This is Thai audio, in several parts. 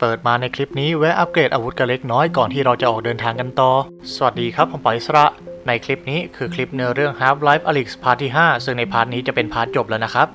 เปิดมาในคลิปนี้แวะอัปเกรดอาวุธกันเล็กน้อยก่อนที่เราจะออกเดินทางกันต่อ สวัสดีครับ ผมปอยสระ ในคลิปนี้คือคลิปเนื้อเรื่อง Half-Life Alyx พาร์ทที่ 5 ซึ่งในพาร์ทนี้จะเป็นพาร์ทจบแล้วนะครับ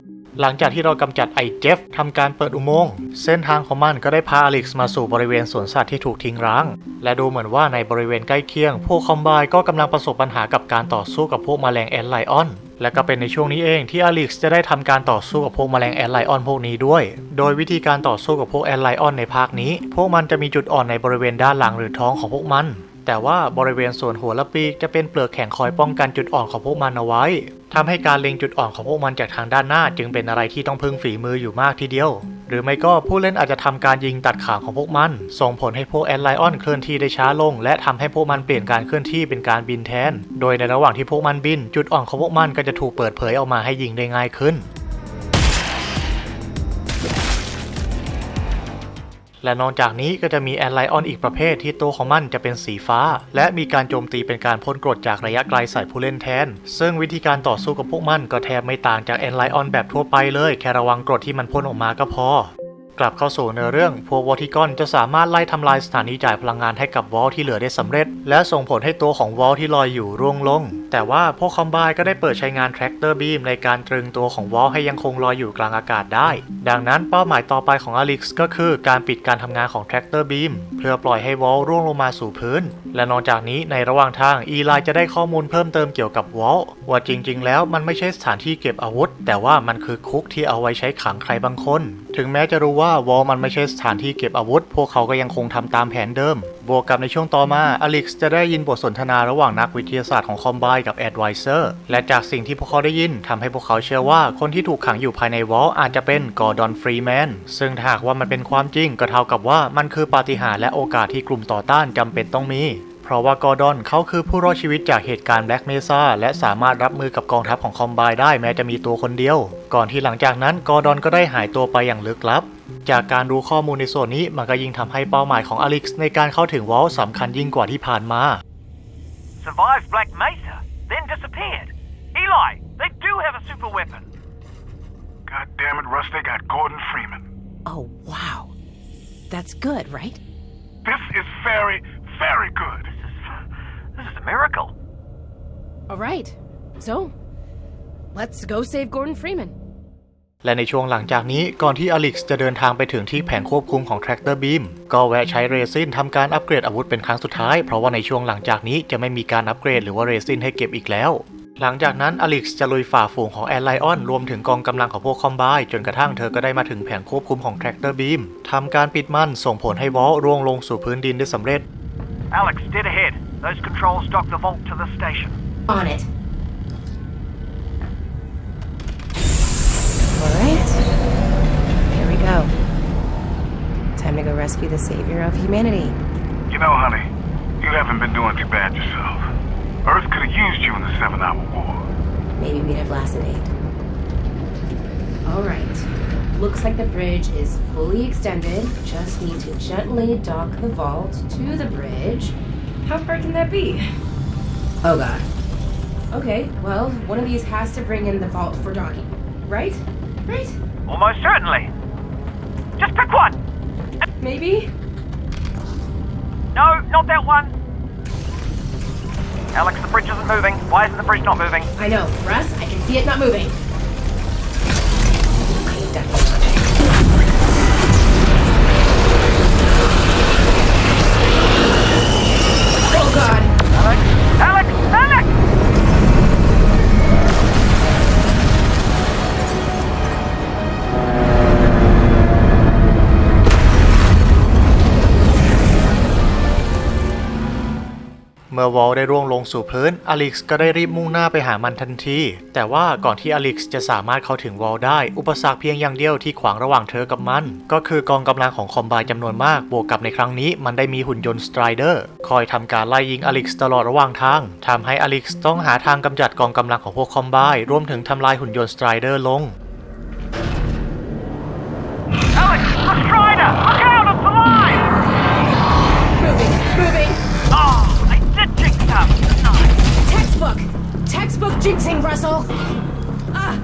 หลังจากที่เรากำจัดไอเจฟทำการเปิดอุโมงค์ เส้นทางของมันก็ได้พาอลิกซ์มาสู่บริเวณสวนสัตว์ที่ถูกทิ้งร้าง และดูเหมือนว่าในบริเวณใกล้เคียง พวกคอมไบก็กำลังประสบปัญหากับการต่อสู้กับพวกแมลงแอนไลออนและก็เป็นในช่วงนี้เองที่อลิกซ์จะได้ทำการต่อสู้กับพวกแมลงแอนไลออนพวกนี้ด้วย โดยวิธีการต่อสู้กับพวกแอนไลออนในภาคนี้ พวกมันจะมีจุดอ่อนในบริเวณด้านหลังหรือท้องของพวกมัน แต่ว่าบริเวณส่วนหัวและปีกจะเป็นเปลือกแข็งคอยป้องกันจุดอ่อนของพวกมันเอาไว้ทำให้การเล็งจุดอ่อนของพวกมันจากทางด้านหน้า จึงเป็นอะไรที่ต้องพึ่งฝีมืออยู่มากทีเดียว หรือไม่ก็ผู้เล่นอาจจะทำการยิงตัดขาของพวกมัน ส่งผลให้พวกแอนไลออนเคลื่อนที่ได้ช้าลง และทำให้พวกมันเปลี่ยนการเคลื่อนที่เป็นการบินแทน โดยในระหว่างที่พวกมันบิน จุดอ่อนของพวกมันก็จะถูกเปิดเผยออกมาให้ยิงได้ง่ายขึ้น และนอกจากนี้ก็จะมีแอนไลออนอีกประเภทที่ตัวของมันจะเป็นสีฟ้า และมีการโจมตีเป็นการพ่นกรดจากระยะไกลใส่ผู้เล่นแทน ซึ่งวิธีการต่อสู้กับพวกมันก็แทบไม่ต่างจากแอนไลออนแบบทั่วไปเลย แค่ระวังกรดที่มันพ่นออกมาก็พอ กลับเข้าสู่เนื้อเรื่อง พวกวอทิกอนจะสามารถไล่ทำลายสถานีจ่ายพลังงานให้กับวอลที่เหลือได้สำเร็จ และส่งผลให้ตัวของวอลที่ลอยอยู่ร่วงลง แต่ว่าพวกคอมไบก็ได้เปิดใช้งานแทรกเตอร์บีมในการตรึงตัวของวอลให้ยังคงลอยอยู่กลางอากาศได้ ดังนั้นเป้าหมายต่อไปของอลิกซ์ก็คือการปิดการทำงานของแทรกเตอร์บีมเพื่อปล่อยให้วอลร่วงลงมาสู่พื้น และนอกจากนี้ในระหว่างทางอีไลจะได้ข้อมูลเพิ่มเติมเกี่ยวกับวอลว่าจริง ๆ แล้วมันไม่ใช่สถานที่เก็บอาวุธ แต่ว่ามันคือคุกที่เอาไว้ใช้ขังใครบางคน ถึงแม้จะรู้ว่าวอลมันไม่ใช่สถานที่เก็บอาวุธ พวกเขาก็ยังคงทำตามแผนเดิม บวกกับในช่วงต่อมาอลิกซ์จะได้ยินบทสนทนาระหว่างนักวิทยาศาสตร์ของคอมไบกับแอดไวเซอร์และจากสิ่งที่พวกเขาได้ยินทำให้พวกเขาเชื่อว่าคนที่ถูกขังอยู่ภายในวอลอาจจะเป็นกอร์ดอนฟรีแมนซึ่งหากว่ามันเป็นความจริงก็เท่ากับว่ามันคือปาฏิหาริย์และโอกาสที่กลุ่มต่อต้านจำเป็นต้องมีเพราะว่ากอร์ดอนเขาคือผู้รอดชีวิตจากเหตุการณ์แบล็กเมซ่าและสามารถรับมือกับกองทัพของคอมไบได้แม้จะมีตัวคนเดียว ก่อนที่หลังจากนั้นกอร์ดอนก็ได้หายตัวไปอย่างลึกลับ จากการรู้ข้อมูลในส่วนนี้มันก็ยิ่งทำให้เป้าหมายของอลิกซ์ในการเข้าถึงวอลสำคัญยิ่งกว่าที่ผ่านมา Survived Black Mesa, then disappeared. Eli, they do have a super weapon. God damn it, Russ, they got Gordon Freeman. Oh, wow. That's good, right? This is very, very good. This is, this is a miracle. All right. So, let's go save Gordon Freeman. และในช่วงหลังจากนี้ก่อนที่อลิกซ์จะเดินทางไปถึงที่แผนควบคุมของ Tractor Beam ก็แวะใช้เรซินทำการอัปเกรดอาวุธเป็นครั้งสุดท้าย เพราะว่าในช่วงหลังจากนี้จะไม่มีการอัปเกรดหรือว่าเรซินให้เก็บอีกแล้ว หลังจากนั้นอลิกซ์จะลุยฝ่าฝูงของแอนไลออนรวมถึงกองกำลังของพวกคอมไบจนกระทั่งเธอก็ได้มาถึงแผนควบคุมของ Tractor Beam ทำการปิดมันส่งผลให้วอลร่วงลงสู่พื้นดินได้สำเร็จ Alex, dead ahead. Those controls dock the vault to the station. On it. Go. Time to go rescue the savior of humanity. You know, honey, you haven't been doing too bad yourself. Earth could have used you in the Seven Hour War. Maybe we'd have lasted eight. All right. Looks like the bridge is fully extended. Just need to gently dock the vault to the bridge. How far can that be? Oh god. Okay, well, one of these has to bring in the vault for docking. Right? Right? Almost certainly. Just pick one. Maybe? No, not that one. Alex, the bridge isn't moving. Why isn't the bridge not moving? I know. Russ, I can see it not moving. เมื่อวอลได้ร่วงลงสู่พื้น อลิกซ์ก็ได้รีบมุ่งหน้าไปหามันทันที แต่ว่าก่อนที่อลิกซ์จะสามารถเข้าถึงวอลได้ อุปสรรคเพียงอย่างเดียวที่ขวางระหว่างเธอกับมัน ก็คือกองกำลังของคอมไบจำนวนมาก บวกกับในครั้งนี้มันได้มีหุ่นยนต์สไตรเดอร์คอยทำการไล่ยิงอลิกซ์ตลอดระหว่างทางทำให้อลิกซ์ต้องหาทางกำจัดกองกำลังของพวกคอมไบรวมถึงทำลายหุ่นยนต์สไตรเดอร์ลง Russell. Ah!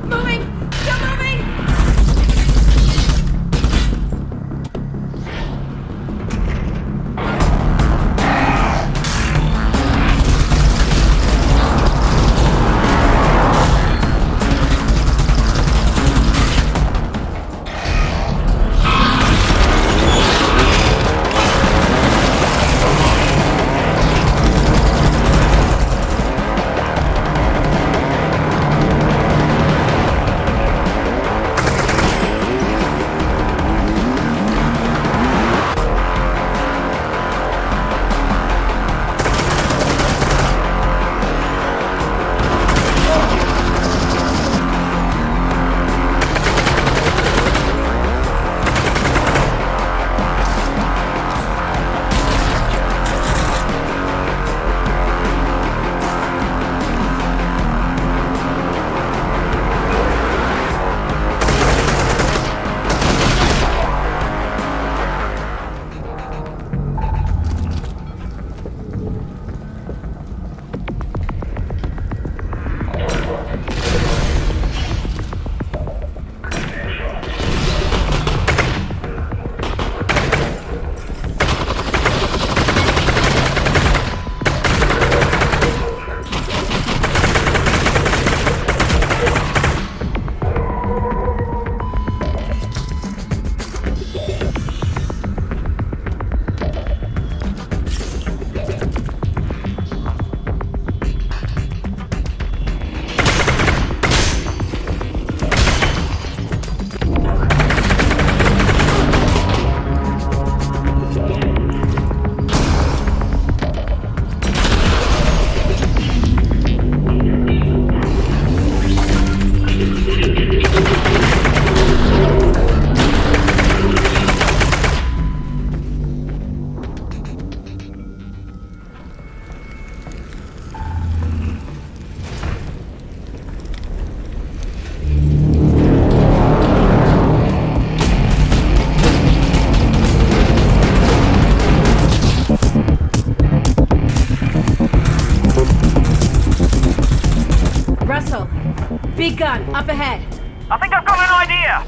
Gun, up ahead. I think I've got an idea.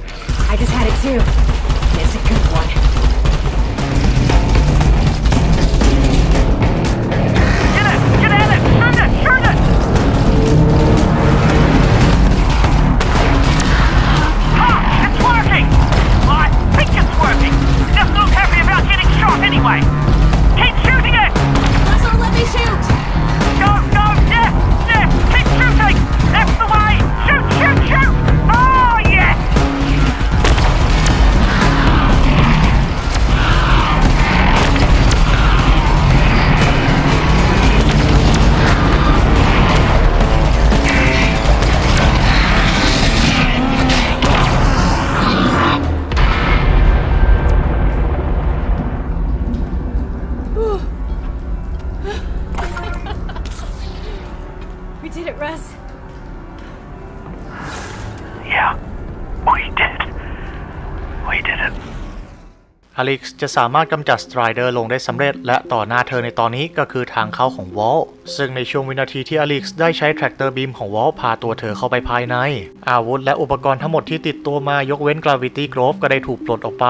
I just had it too. อลิกซ์จะสามารถกำจัดสไตรเดอร์ลงได้สำเร็จ และต่อหน้าเธอในตอนนี้ก็คือทางเข้าของวอลซึ่งในช่วงวินาทีที่อลิกซ์ได้ใช้แทรกเตอร์บีมของวอลพาตัวเธอเข้าไปภายใน อาวุธและอุปกรณ์ทั้งหมดที่ติดตัวมายกเว้นกราวิตี้กรฟก็ได้ถูกปลดออกไป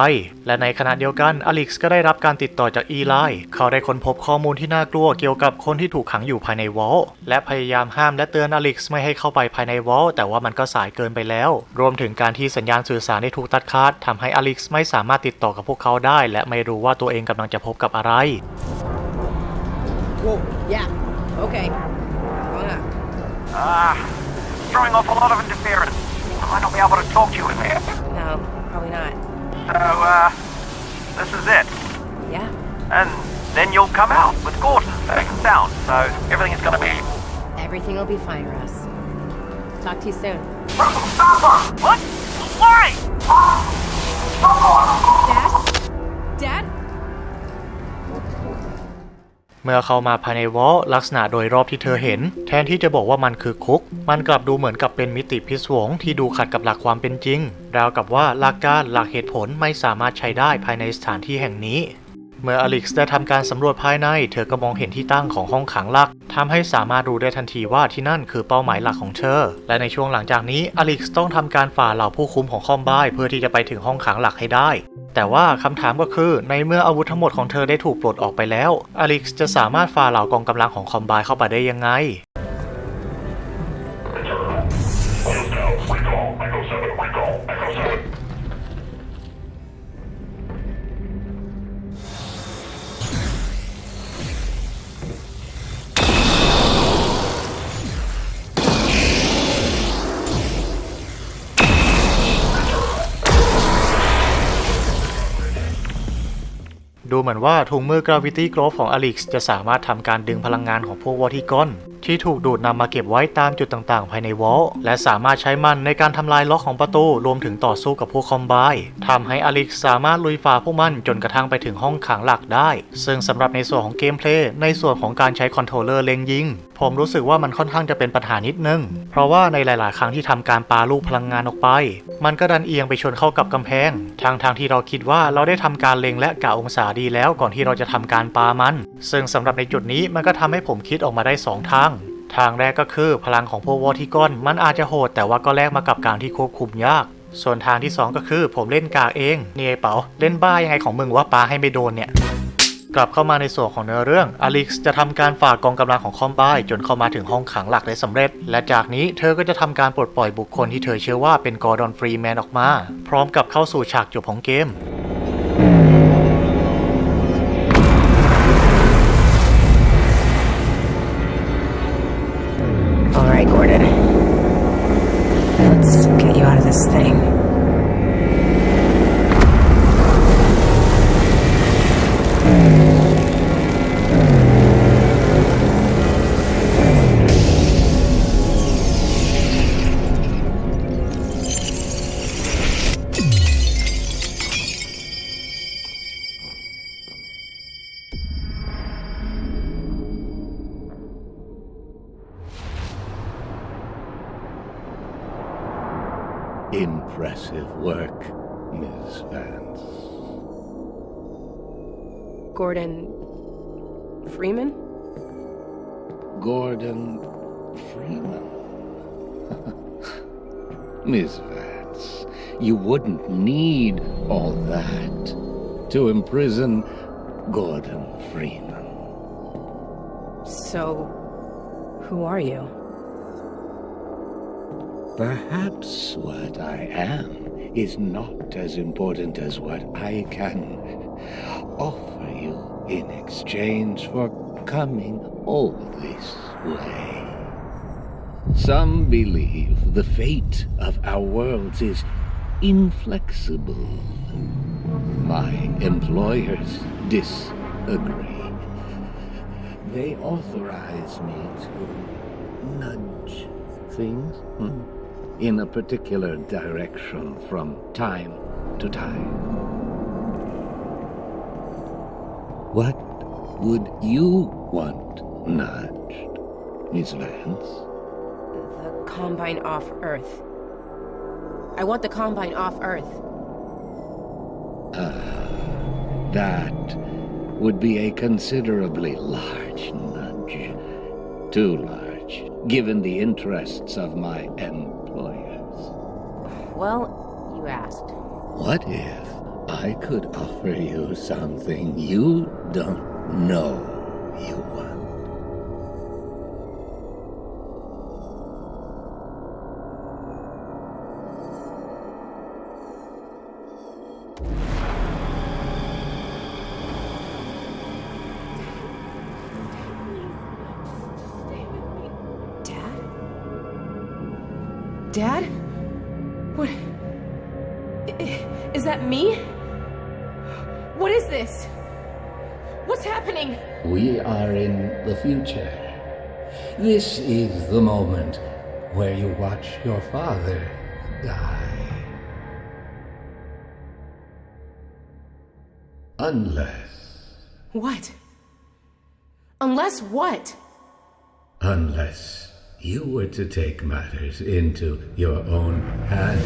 และในขณะเดียวกันอลิกซ์ก็ได้รับการติดต่อจากอีไลเขาได้ค้นพบข้อมูลที่น่ากลัวเกี่ยวกับคนที่ถูกขังอยู่ภายในวอลและพยายามห้ามและเตือนอลิกซ์ไม่ให้เข้าไปภายในวอลแต่ว่ามันก็สายเกินไปแล้ว รวมถึงการที่สัญญาณสื่อสารได้ถูกตัดขาดทำให้อลิกซ์ไม่สามารถติดต่อกับพวกเขาได้ และไม่รู้ว่าตัวเองกำลังจะพบกับอะไร Whoa, yeah. Okay. Ah, throwing off a lot of interference. I might not be able to talk to you in there. No, probably not. So, uh, this is it. Yeah. And then you'll come out with Gordon, safe and sound, so everything is gonna be... Everything will be fine, Russ. Talk to you soon. What? Why? Dad? Dad? เมื่อเข้ามาภายในวอลลักษณะโดยรอบที่เธอเห็น แทนที่จะบอกว่ามันคือคุก มันกลับดูเหมือนกับเป็นมิติพิศวงที่ดูขัดกับหลักความเป็นจริง ราวกับว่าหลักการหลักเหตุผลไม่สามารถใช้ได้ภายในสถานที่แห่งนี้ เมื่ออลิกซ์ได้ทำการสำรวจภายใน เธอก็มองเห็นที่ตั้งของห้องขังหลักทำให้สามารถรู้ได้ทันทีว่าที่นั่นคือเป้าหมายหลักของเธอ และในช่วงหลังจากนี้อลิกซ์ต้องทำการฝ่าเหล่าผู้คุมของคอมไบเพื่อที่จะไปถึงห้องขังหลักให้ได้ แต่ว่าคำถามก็คือในเมื่ออาวุธทั้งหมดของเธอได้ถูกปลดออกไปแล้วอลิกซ์จะสามารถฝ่าเหล่ากองกำลังของคอมบายเข้าไปได้ยังไง ดูเหมือนว่าถุงมือกราวิตี้กรอฟของอลิกซ์จะสามารถทำการดึงพลังงานของพวกวอทิกอน ที่ถูกดูดนำมาเก็บไว้ตามจุดต่างๆ ภายในวอลและสามารถใช้มันในการทำลายล็อกของประตูรวมถึงต่อสู้กับพวกคอมไบทำให้อลิกซ์สามารถลุยฝ่าพวกมันจนกระทั่งไปถึงห้องขังหลักได้ ซึ่งสำหรับในส่วนของเกมเพลย์ในส่วนของการใช้คอนโทรลเลอร์เล็งยิงผมรู้สึกว่ามันค่อนข้างจะเป็นปัญหานิดนึง เพราะว่าในหลาย ๆ ครั้งที่ทำการปาลูกพลังงานออกไป มันก็ดันเอียงไปชนเข้ากับกำแพง ทางทางที่เราคิดว่าเราได้ทำการเล็งและกะองศาดีแล้วก่อนที่เราจะทำการปามัน ซึ่งสำหรับในจุดนี้มันก็ทำให้ผมคิดออกมาได้สองทาง ทางแรกก็คือพลังของพวกวอทิกอน มันอาจจะโหด แต่ว่าก็แลกมากับการที่ควบคุมยากส่วนทางที่สองก็คือผมเล่นกากเอง เนี่ไอ้เป๋าเล่นบ้ายังไงของมึงว่าปาให้ไม่โดนเนี่ย กลับเข้ามาในส่วนของเนื้อเรื่อง อลิกซ์จะทำการฝ่ากองกำลังของคอมไบจนเข้ามาถึงห้องขังหลักได้สำเร็จ และจากนี้เธอก็จะทำการปลดปล่อยบุคคลที่เธอเชื่อว่าเป็นกอร์ดอนฟรีแมนออกมา พร้อมกับเข้าสู่ฉากจบของเกม Alright Gordon. Let's get you out of this thing. Miss Vance. You wouldn't need all that to imprison Gordon Freeman. So, who are you? Perhaps what I am is not as important as what I can offer you in exchange for coming all this way. Some believe the fate of our worlds is inflexible. My employers disagree. They authorize me to nudge things hmm, in a particular direction from time to time. What would you want nudged, Miss Vance? The Combine off Earth. I want the Combine off Earth. Ah, that would be a considerably large nudge. Too large, given the interests of my employers. Well, you asked. What if I could offer you something you don't know you want? This is the moment where you watch your father die. Unless, What? Unless what? unless you were to take matters into your own hands.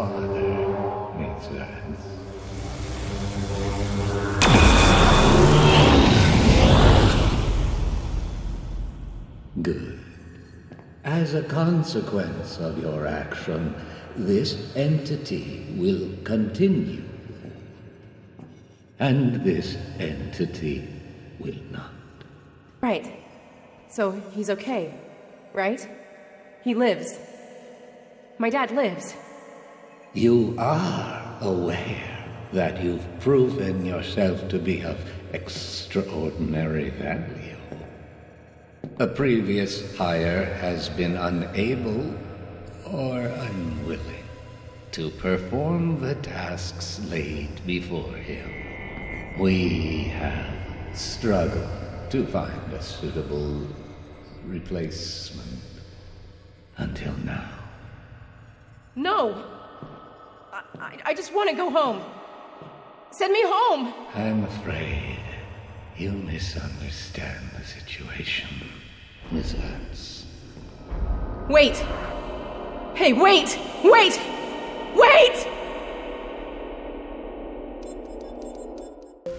Father, Vance. Good. As a consequence of your action, this entity will continue. And this entity will not. Right. So he's okay, right? He lives. My dad lives. You are aware that you've proven yourself to be of extraordinary value. A previous hire has been unable or unwilling to perform the tasks laid before him. We have struggled to find a suitable replacement until now. No! I, I, I just want to go home. Send me home! I'm afraid you misunderstand the situation, Miss Vance. Wait! Hey, wait! Wait! Wait!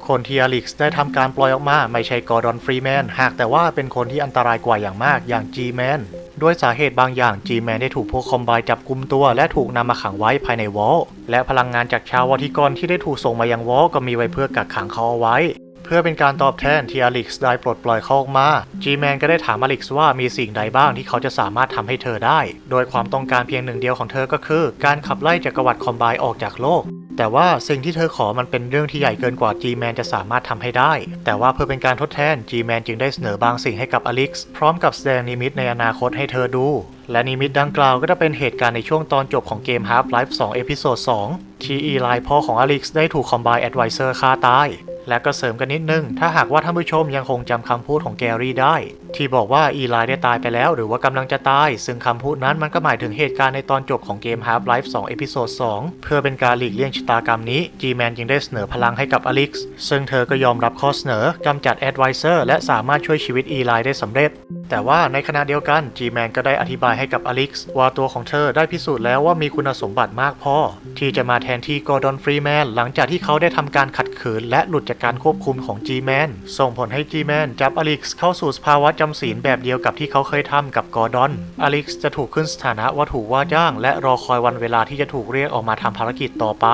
คนที่อลิกซ์ได้ทำการปล่อยออกมาไม่ใช่กอร์ดอนฟรีแมนหากแต่ว่าเป็นคนที่อันตรายกว่าอย่างมากอย่าง G-Man ด้วยสาเหตุบางอย่าง G-Man ได้ถูกพวกคอมไบจับกุมตัวและถูกนำมาขังไว้ภายในวอลและพลังงานจากชาววอทิกรที่ได้ถูกส่งมายังวอลก็มีไว้เพื่อกักขังเขาเอาไว้ เพื่อเป็นการตอบแทนที่อลิกซ์ได้ปลดปล่อยเขาออกมา G-Man ก็ได้ถามอลิกซ์ว่ามีสิ่งใดบ้างที่เขาจะสามารถทำให้เธอได้ โดยความต้องการเพียงหนึ่งเดียวของเธอก็คือ การขับไล่จักรวรรดิคอมไบออกจากโลก แต่ว่าสิ่งที่เธอขอมันเป็นเรื่องที่ใหญ่เกินกว่า G-Man จะสามารถทำให้ได้ แต่ว่าเพื่อเป็นการทดแทน G-Man จึงได้เสนอบางสิ่งให้กับอลิกซ์พร้อมกับแสดงนิมิตในอนาคตให้เธอดู และนิมิตดังกล่าวก็จะเป็นเหตุการณ์ในช่วงตอนจบของเกม Half-Life 2เอพิโซด2ที่อีไลพ่อของอลิกซ์ได้ถูกคอมไบแอดไวเซอร์ฆ่าตาย และก็เสริมกันนิดนึง ถ้าหากว่าท่านผู้ชมยังคงจำคำพูดของแกรี่ได้ ที่บอกว่าอีไลได้ตายไปแล้ว หรือว่ากำลังจะตาย ซึ่งคำพูดนั้นมันก็หมายถึงเหตุการณ์ในตอนจบของเกม Half-Life 2 เอพิโซด 2 เพื่อเป็นการหลีกเลี่ยงชะตากรรมนี้ G-Man จึงได้เสนอพลังให้กับอลิกซ์ซึ่งเธอก็ยอมรับข้อเสนอกำจัดแอดไวเซอร์และสามารถช่วยชีวิตอีไลได้สำเร็จ แต่ว่าในขณะเดียวกัน G-Man ก็ได้อธิบายให้กับอลิกซ์ว่าตัวของเธอได้พิสูจน์แล้วว่ามีคุณสมบัติมากพอ ที่จะมาแทนที่กอร์ดอนฟรีแมนหลังจากที่เขาได้ทำการขัดขืน และหลุดจากการควบคุมของ G-Man ส่งผลให้ G-Man จับอลิกซ์เข้าสู่สภาวะจำศีลแบบเดียวกับที่เขาเคยทำกับกอร์ดอนอลิกซ์จะถูกขึ้นสถานะว่าถูกว่าจ้าง และรอคอยวันเวลาที่จะถูกเรียกออกมาทำภารกิจต่อไป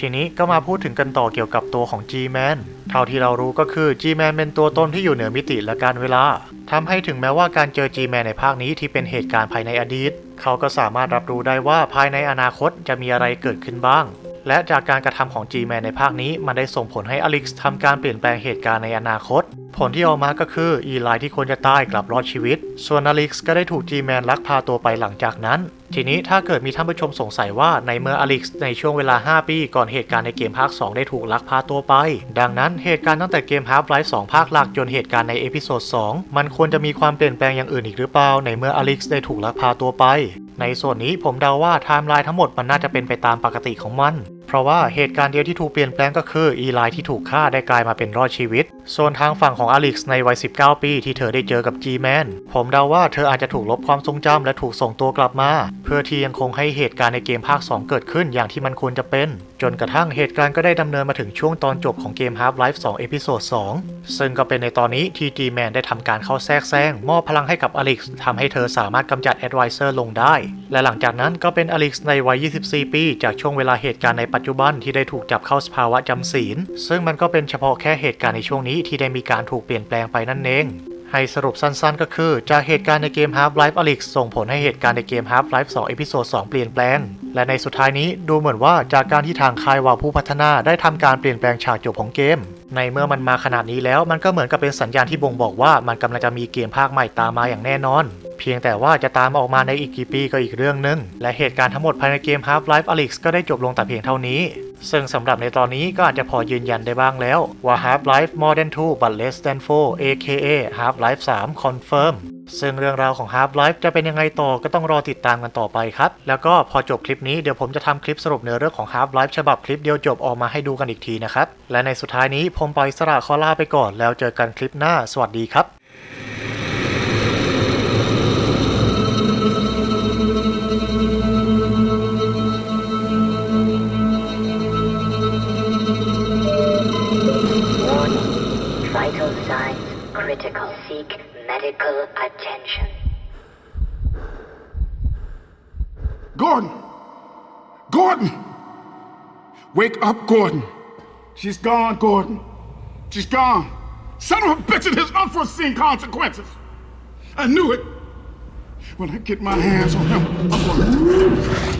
ทีนี้ก็มาพูดถึงกันต่อเกี่ยวกับตัวของ G-Man เท่าที่เรารู้ก็คือ G-Man เป็นตัวตนที่อยู่เหนือมิติและการเวลา ทำให้ถึงแม้ว่าการเจอ G-Man ในภาคนี้ที่เป็นเหตุการณ์ภายในอดีต เขาก็สามารถรับรู้ได้ว่าภายในอนาคตจะมีอะไรเกิดขึ้นบ้าง และจากการกระทำของ G-Man ในภาคนี้มันได้ส่งผลให้อลิกซ์ทำการเปลี่ยนแปลงเหตุการณ์ในอนาคต ผลที่ออกมาก็คืออีไลที่ควรจะตายกลับรอดชีวิต ส่วนอลิกซ์ก็ได้ถูก G-Man ลักพาตัวไปหลังจากนั้น ทีนี้ถ้าเกิดมีท่านผู้ชมสงสัยว่าในเมื่ออลิกซ์ในช่วงเวลา 5 ปี ก่อนเหตุการณ์ในเกมภาค 2 ได้ถูกลักพาตัวไป ดังนั้นเหตุการณ์ตั้งแต่เกม Half-Life 2 ภาคหลักจนเหตุการณ์ในเอพิโซด 2 มันควรจะมีความเปลี่ยนแปลงอย่างอื่นอีกหรือเปล่า ในเมื่ออลิกซ์ได้ถูกลักพาตัวไป ในส่วนนี้ผมเดาว่าไทม์ไลน์ทั้งหมดมันน่าจะเป็นไปตามปกติของมัน ราะว่าเหตุการณ์เดียวที่ถูกเปลี่ยนแปลงก็คืออีไลที่ถูกฆ่าได้กลายมาเป็นรอดชีวิต ส่วนทางฝั่งของอลิกซ์ในวัย 19 ปี ที่เธอได้เจอกับ G-Man ผมเดาว่าเธออาจจะถูกลบความทรงจำและถูกส่งตัวกลับมา เพื่อที่ยังคงให้เหตุการณ์ในเกมภาค 2 เกิดขึ้นอย่างที่มันควรจะเป็น จนกระทั่งเหตุการณ์ก็ได้ดำเนินมาถึงช่วงตอนจบของเกม Half-Life 2เอพิโซด2ซึ่งก็เป็นในตอนนี้ที่ G-Man ได้ทำการเข้าแทรกแซงมอบพลังให้กับอลิกซ์ทำให้เธอสามารถกำจัด Advisor ลงได้ และหลังจากนั้นก็เป็นอลิกซ์ในวัย 24 ปี จากช่วงเวลาเหตุการณ์ในปัจจุบันที่ได้ถูกจับเข้าสภาวะจำศีล ซึ่งมันก็เป็นเฉพาะแค่เหตุการณ์ในช่วงนี้ที่ได้มีการถูกเปลี่ยนแปลงไปนั่นเองให้สรุปสั้นๆ ก็คือ จากเหตุการณ์ในเกม Half-Life Alyx ส่งผลให้เหตุการณ์ในเกม Half-Life 2 Episode 2 เปลี่ยนแปลง และในสุดท้ายนี้ดูเหมือนว่าจากการที่ทางค่ายวาวผู้พัฒนาได้ทำการเปลี่ยนแปลงฉากจบของเกม ในเมื่อมันมาขนาดนี้แล้วมันก็เหมือนกับเป็นสัญญาณที่บ่งบอกว่ามันกำลังจะมีเกมภาคใหม่ตามมาอย่างแน่นอน เพียงแต่ว่าจะตามออกมาในอีกกี่ปีก็อีกเรื่องหนึง และเหตุการณ์ทั้งหมดภายในเกม Half-Life Alyx ก็ได้จบลงแต่เพียงเท่านี้ ซึ่งสำหรับในตอนนี้ก็อาจจะพอยืนยันได้บ้างแล้วว่า Half-Life More than 2 but less than 4 aka Half-Life 3 Confirm ซึ่งเรื่องราวของ Half-Life จะเป็นยังไงต่อก็ต้องรอติดตามกันต่อไปครับ แล้วก็พอจบคลิปนี้เดี๋ยวผมจะทำคลิปสรุปเนื้อเรื่องของ Half-Life ฉบับคลิปเดียวจบออกมาให้ดูกันอีกทีนะครับ และในสุดท้ายนี้ผมปอยสระขอลาไปก่อน แล้วเจอกันคลิปหน้า สวัสดีครับ attention. Gordon! Gordon! Wake up, Gordon! She's gone, Gordon. She's gone. Son of a bitch, it has unforeseen consequences. I knew it. When I get my hands on him, I'm gonna.